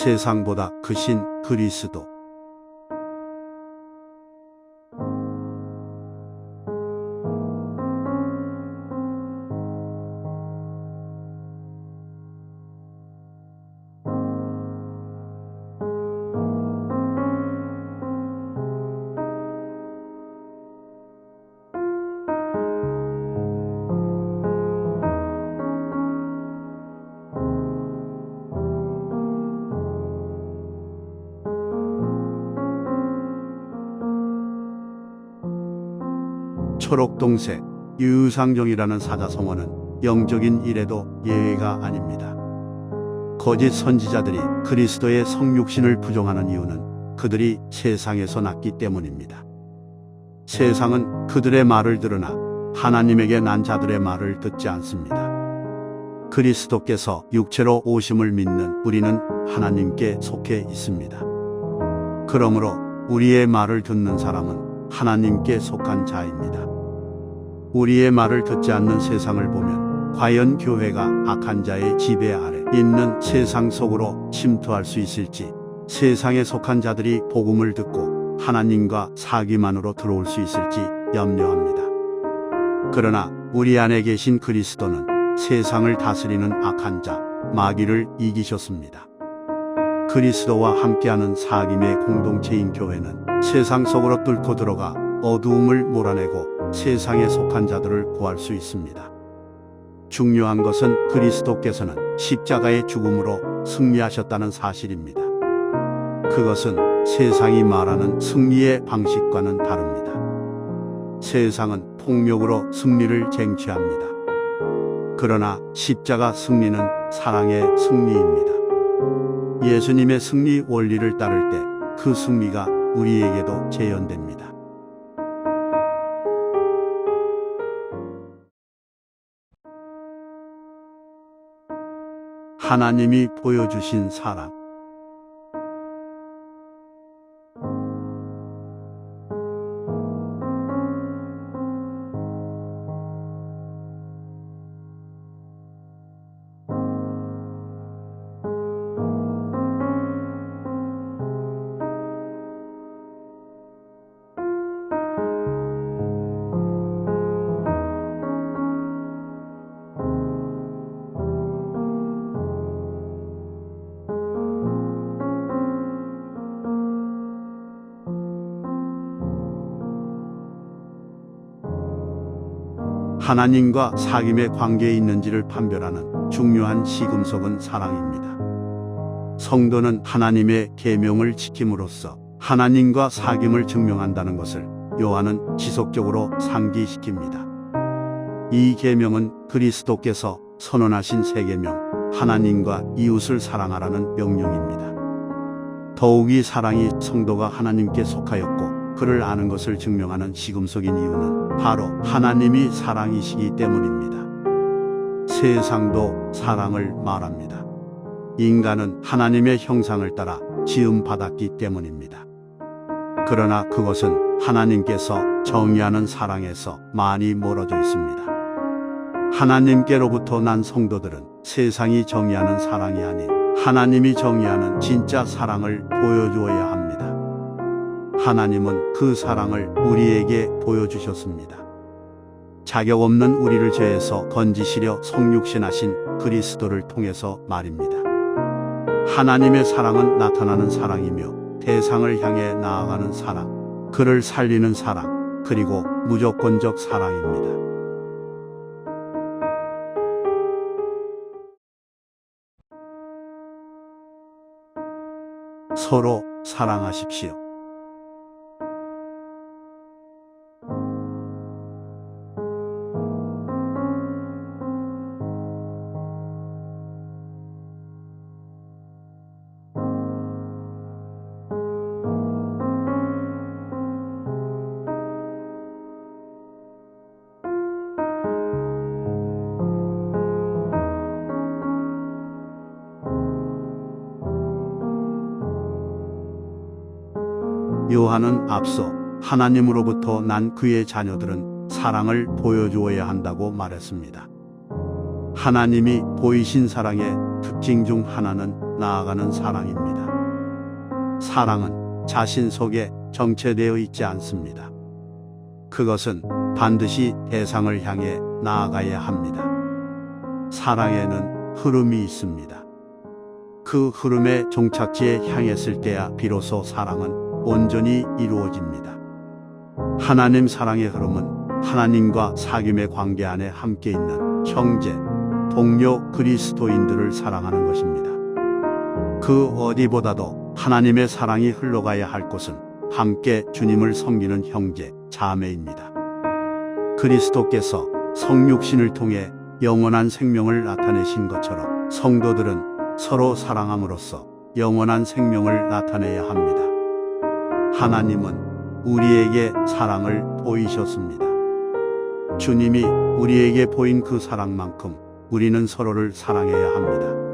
세상보다 크신 그리스도. 초록동색 유상종이라는 사자성어는 영적인 일에도 예외가 아닙니다. 거짓 선지자들이 그리스도의 성육신을 부정하는 이유는 그들이 세상에서 났기 때문입니다. 세상은 그들의 말을 들으나 하나님에게 난 자들의 말을 듣지 않습니다. 그리스도께서 육체로 오심을 믿는 우리는 하나님께 속해 있습니다. 그러므로 우리의 말을 듣는 사람은 하나님께 속한 자입니다. 우리의 말을 듣지 않는 세상을 보면 과연 교회가 악한 자의 지배 아래 있는 세상 속으로 침투할 수 있을지 세상에 속한 자들이 복음을 듣고 하나님과 사귐만으로 들어올 수 있을지 염려합니다. 그러나 우리 안에 계신 그리스도는 세상을 다스리는 악한 자 마귀를 이기셨습니다. 그리스도와 함께하는 사귐의 공동체인 교회는 세상 속으로 뚫고 들어가 어두움을 몰아내고 세상에 속한 자들을 구할 수 있습니다. 중요한 것은 그리스도께서는 십자가의 죽음으로 승리하셨다는 사실입니다. 그것은 세상이 말하는 승리의 방식과는 다릅니다. 세상은 폭력으로 승리를 쟁취합니다. 그러나 십자가 승리는 사랑의 승리입니다. 예수님의 승리 원리를 따를 때 그 승리가 우리에게도 재현됩니다. 하나님이 보여주신 사랑. 하나님과 사귐의 관계에 있는지를 판별하는 중요한 시금석은 사랑입니다. 성도는 하나님의 계명을 지킴으로써 하나님과 사귐을 증명한다는 것을 요한은 지속적으로 상기시킵니다. 이 계명은 그리스도께서 선언하신 세 계명, 하나님과 이웃을 사랑하라는 명령입니다. 더욱이 사랑이 성도가 하나님께 속하였고 그를 아는 것을 증명하는 시금석인 이유는 바로 하나님이 사랑이시기 때문입니다. 세상도 사랑을 말합니다. 인간은 하나님의 형상을 따라 지음받았기 때문입니다. 그러나 그것은 하나님께서 정의하는 사랑에서 많이 멀어져 있습니다. 하나님께로부터 난 성도들은 세상이 정의하는 사랑이 아닌 하나님이 정의하는 진짜 사랑을 보여주어야 합니다. 하나님은 그 사랑을 우리에게 보여주셨습니다. 자격 없는 우리를 죄에서 건지시려 성육신하신 그리스도를 통해서 말입니다. 하나님의 사랑은 나타나는 사랑이며 대상을 향해 나아가는 사랑, 그를 살리는 사랑, 그리고 무조건적 사랑입니다. 서로 사랑하십시오. 요한은 앞서 하나님으로부터 난 그의 자녀들은 사랑을 보여주어야 한다고 말했습니다. 하나님이 보이신 사랑의 특징 중 하나는 나아가는 사랑입니다. 사랑은 자신 속에 정체되어 있지 않습니다. 그것은 반드시 대상을 향해 나아가야 합니다. 사랑에는 흐름이 있습니다. 그 흐름의 종착지에 향했을 때야 비로소 사랑은 온전히 이루어집니다. 하나님 사랑의 흐름은 하나님과 사귐의 관계 안에 함께 있는 형제, 동료 그리스도인들을 사랑하는 것입니다. 그 어디보다도 하나님의 사랑이 흘러가야 할 곳은 함께 주님을 섬기는 형제, 자매입니다. 그리스도께서 성육신을 통해 영원한 생명을 나타내신 것처럼 성도들은 서로 사랑함으로써 영원한 생명을 나타내야 합니다. 하나님은 우리에게 사랑을 보이셨습니다. 주님이 우리에게 보인 그 사랑만큼 우리는 서로를 사랑해야 합니다.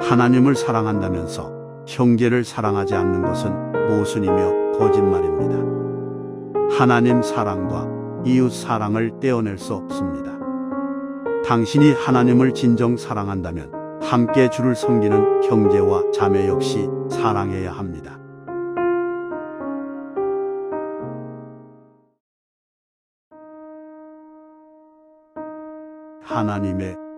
하나님을 사랑한다면서 형제를 사랑하지 않는 것은 모순이며 거짓말입니다. 하나님 사랑과 이웃 사랑을 떼어낼 수 없습니다. 당신이 하나님을 진정 사랑한다면 함께 주를 섬기는 형제와 자매 역시 사랑해야 합니다. 하나님의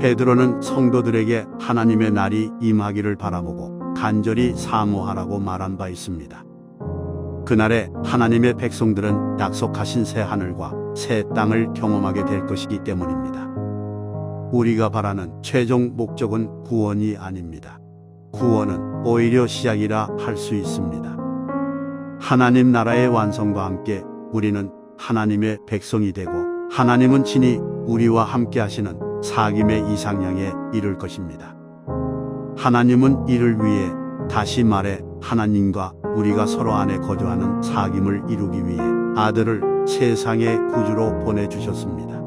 베드로는 성도들에게 하나님의 날이 임하기를 바라보고 간절히 사모하라고 말한 바 있습니다. 그날에 하나님의 백성들은 약속하신 새 하늘과 새 땅을 경험하게 될 것이기 때문입니다. 우리가 바라는 최종 목적은 구원이 아닙니다. 구원은 오히려 시작이라 할 수 있습니다. 하나님 나라의 완성과 함께 우리는 하나님의 백성이 되고 하나님은 친히 우리와 함께 하시는 사김의 이상향에 이를 것입니다. 하나님은 이를 위해 다시 말해 하나님과 우리가 서로 안에 거주하는 사김을 이루기 위해 아들을 세상의 구주로 보내주셨습니다.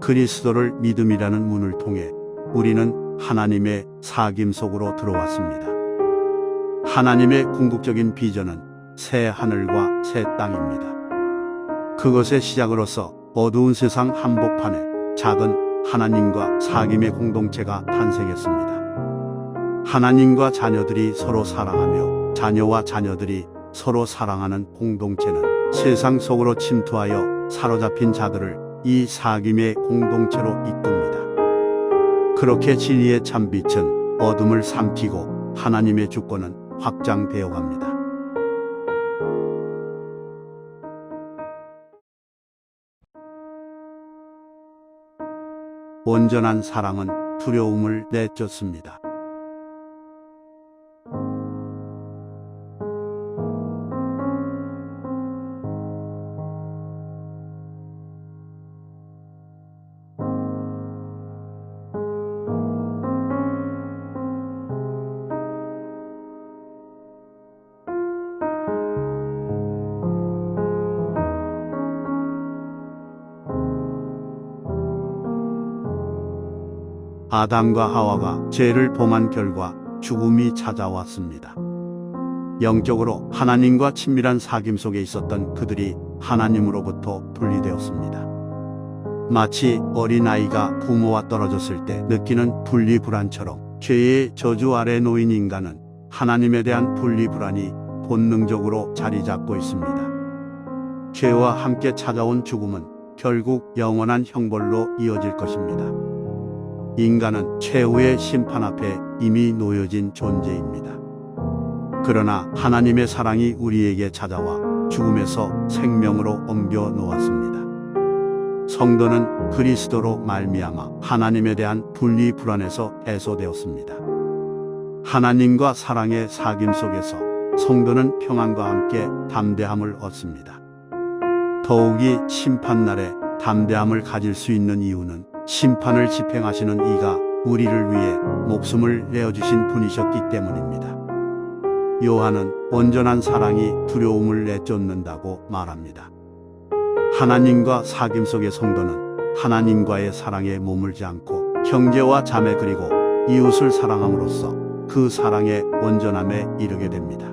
그리스도를 믿음이라는 문을 통해 우리는 하나님의 사김 속으로 들어왔습니다. 하나님의 궁극적인 비전은 새 하늘과 새 땅입니다. 그것의 시작으로서 어두운 세상 한복판에 작은 하나님과 사귐의 공동체가 탄생했습니다. 하나님과 자녀들이 서로 사랑하며 자녀와 자녀들이 서로 사랑하는 공동체는 세상 속으로 침투하여 사로잡힌 자들을 이 사귐의 공동체로 이끕니다. 그렇게 진리의 참빛은 어둠을 삼키고 하나님의 주권은 확장되어 갑니다. 온전한 사랑은 두려움을 내쫓습니다. 아담과 하와가 죄를 범한 결과 죽음이 찾아왔습니다. 영적으로 하나님과 친밀한 사귐 속에 있었던 그들이 하나님으로부터 분리되었습니다. 마치 어린아이가 부모와 떨어졌을 때 느끼는 분리불안처럼 죄의 저주 아래 놓인 인간은 하나님에 대한 분리불안이 본능적으로 자리 잡고 있습니다. 죄와 함께 찾아온 죽음은 결국 영원한 형벌로 이어질 것입니다. 인간은 최후의 심판 앞에 이미 놓여진 존재입니다. 그러나 하나님의 사랑이 우리에게 찾아와 죽음에서 생명으로 옮겨 놓았습니다. 성도는 그리스도로 말미암아 하나님에 대한 분리 불안에서 해소되었습니다. 하나님과 사랑의 사귐 속에서 성도는 평안과 함께 담대함을 얻습니다. 더욱이 심판날에 담대함을 가질 수 있는 이유는 심판을 집행하시는 이가 우리를 위해 목숨을 내어주신 분이셨기 때문입니다. 요한은 온전한 사랑이 두려움을 내쫓는다고 말합니다. 하나님과 사귐 속의 성도는 하나님과의 사랑에 머물지 않고 형제와 자매 그리고 이웃을 사랑함으로써 그 사랑의 온전함에 이르게 됩니다.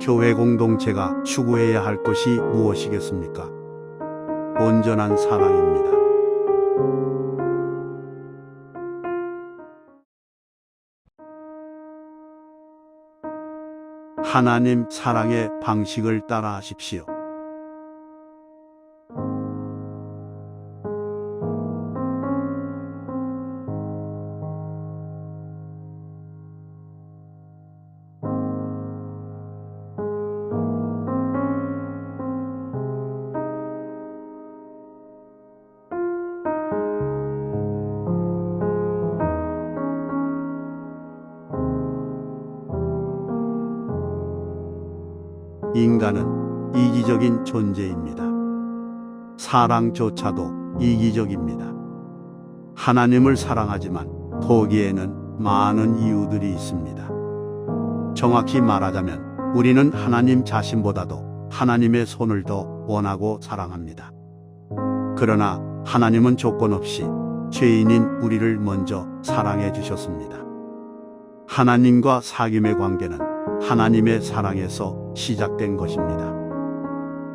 교회 공동체가 추구해야 할 것이 무엇이겠습니까? 온전한 사랑입니다. 하나님 사랑의 방식을 따라 하십시오. 인간은 이기적인 존재입니다. 사랑조차도 이기적입니다. 하나님을 사랑하지만 거기에는 많은 이유들이 있습니다. 정확히 말하자면 우리는 하나님 자신보다도 하나님의 손을 더 원하고 사랑합니다. 그러나 하나님은 조건 없이 죄인인 우리를 먼저 사랑해 주셨습니다. 하나님과 사귐의 관계는 하나님의 사랑에서 시작된 것입니다.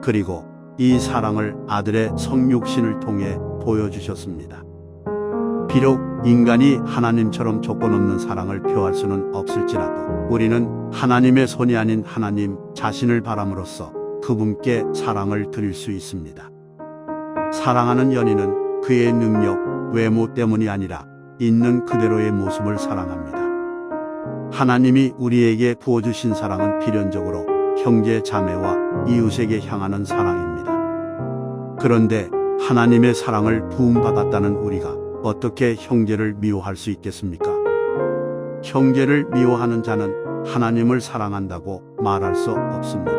그리고 이 사랑을 아들의 성육신을 통해 보여주셨습니다. 비록 인간이 하나님처럼 조건 없는 사랑을 표할 수는 없을지라도 우리는 하나님의 손이 아닌 하나님 자신을 바람으로써 그분께 사랑을 드릴 수 있습니다. 사랑하는 연인은 그의 능력, 외모 때문이 아니라 있는 그대로의 모습을 사랑합니다. 하나님이 우리에게 부어주신 사랑은 필연적으로 형제 자매와 이웃에게 향하는 사랑입니다. 그런데 하나님의 사랑을 부음받았다는 우리가 어떻게 형제를 미워할 수 있겠습니까? 형제를 미워하는 자는 하나님을 사랑한다고 말할 수 없습니다.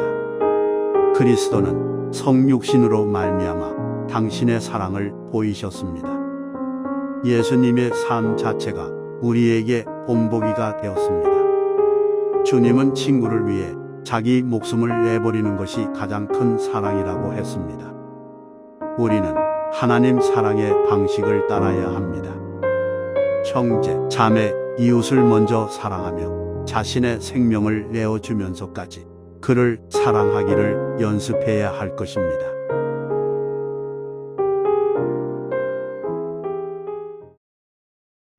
그리스도는 성육신으로 말미암아 당신의 사랑을 보이셨습니다. 예수님의 삶 자체가 우리에게 본보기가 되었습니다. 주님은 친구를 위해 자기 목숨을 내버리는 것이 가장 큰 사랑이라고 했습니다. 우리는 하나님 사랑의 방식을 따라야 합니다. 형제, 자매, 이웃을 먼저 사랑하며 자신의 생명을 내어주면서까지 그를 사랑하기를 연습해야 할 것입니다.